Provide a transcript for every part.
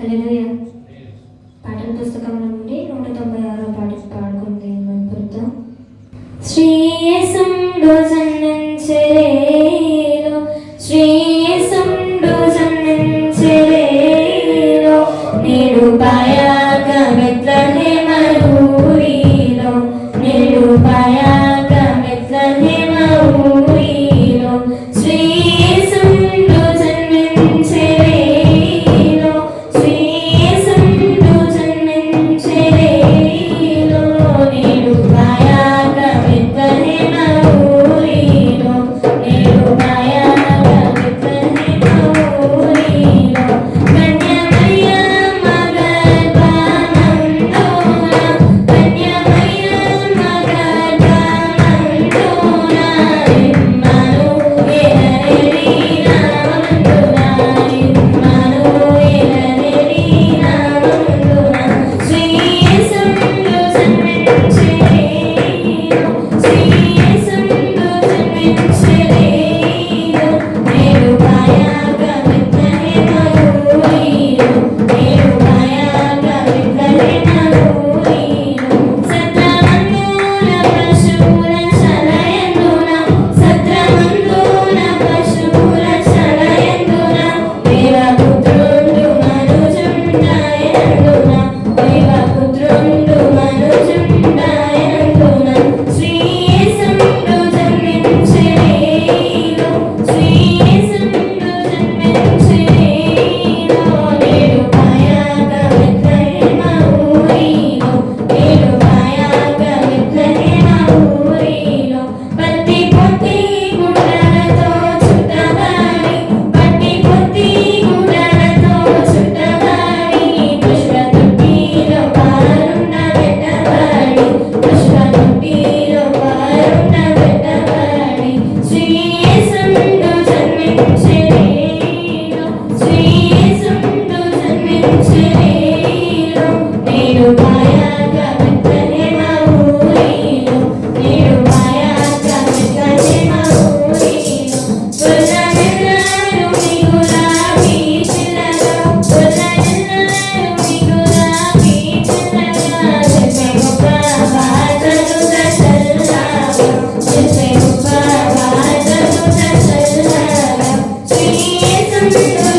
Hallelujah పాఠం పుస్తకం నుండి నూట తొంభై ఆరో పాట పాడుకుంది. మనం శ్రీయేసండు జన్మించలేలో శ్రీయేసండు జన్మించలేలో నేడు పాయాక మెట్లనే Thank you.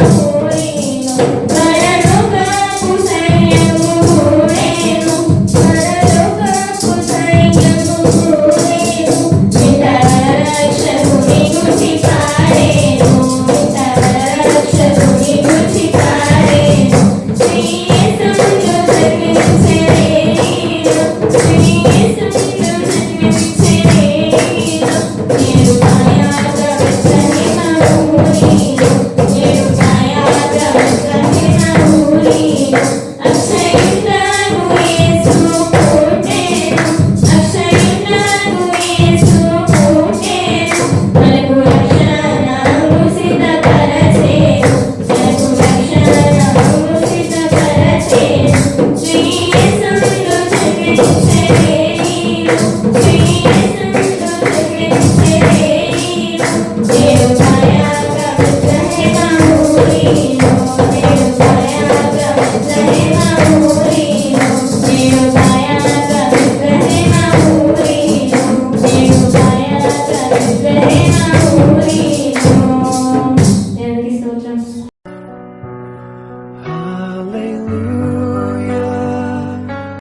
Yes.